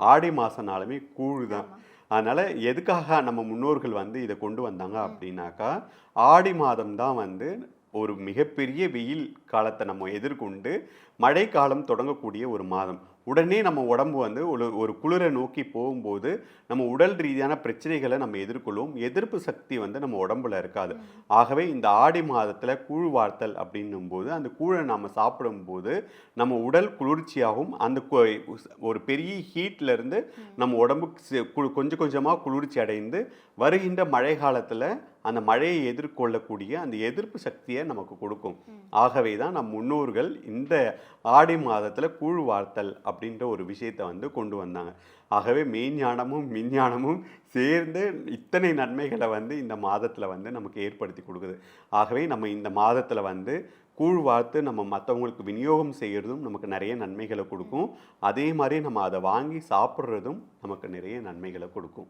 ஆடி மாதம்னாலுமே கூழ் தான் அதனால் எதுக்காக நம்ம முன்னோர்கள் வந்து இதை கொண்டு வந்தாங்க அப்படின்னாக்கா ஆடி மாதம் தான் வந்து ஒரு மிகப்பெரிய வெயில் காலத்தை நம்ம எதிர்கொண்டு மழைக்காலம் தொடங்கக்கூடிய ஒரு மாதம். உடனே நம்ம உடம்பு வந்து ஒரு ஒரு குளிரை நோக்கி போகும்போது நம்ம உடல் ரீதியான பிரச்சனைகளை நம்ம எதிர்கொள்ளும் எதிர்ப்பு சக்தி வந்து நம்ம உடம்புல இருக்காது. ஆகவே இந்த ஆடி மாதத்தில் கூழ் வார்த்தல் அப்படின்னும் போது அந்த கூழை நம்ம சாப்பிடும்போது நம்ம உடல் குளிர்ச்சியாகும். அந்த ஒரு பெரிய ஹீட்ல இருந்து நம்ம உடம்புக்கு கொஞ்சம் கொஞ்சமாக குளிர்ச்சி அடைந்து வருகின்ற மழை காலத்தில் அந்த மழையை எதிர்கொள்ளக்கூடிய அந்த எதிர்ப்பு சக்தியை நமக்கு கொடுக்கும். ஆகவே தான் நம் முன்னோர்கள் இந்த ஆடி மாதத்தில் கூழ் வார்த்தல் அப்படின்ற ஒரு விஷயத்தை வந்து கொண்டு வந்தாங்க. ஆகவே மெய்ஞானமும் விஞ்ஞானமும் சேர்ந்து இத்தனை நன்மைகளை வந்து இந்த மாதத்தில் வந்து நமக்கு ஏற்படுத்தி கொடுக்குது. ஆகவே நம்ம இந்த மாதத்தில் வந்து கூழ் வார்த்து நம்ம மற்றவங்களுக்கு விநியோகம் செய்கிறதும் நமக்கு நிறைய நன்மைகளை கொடுக்கும். அதே மாதிரி நம்ம அதை வாங்கி சாப்பிட்றதும் நமக்கு நிறைய நன்மைகளை கொடுக்கும்.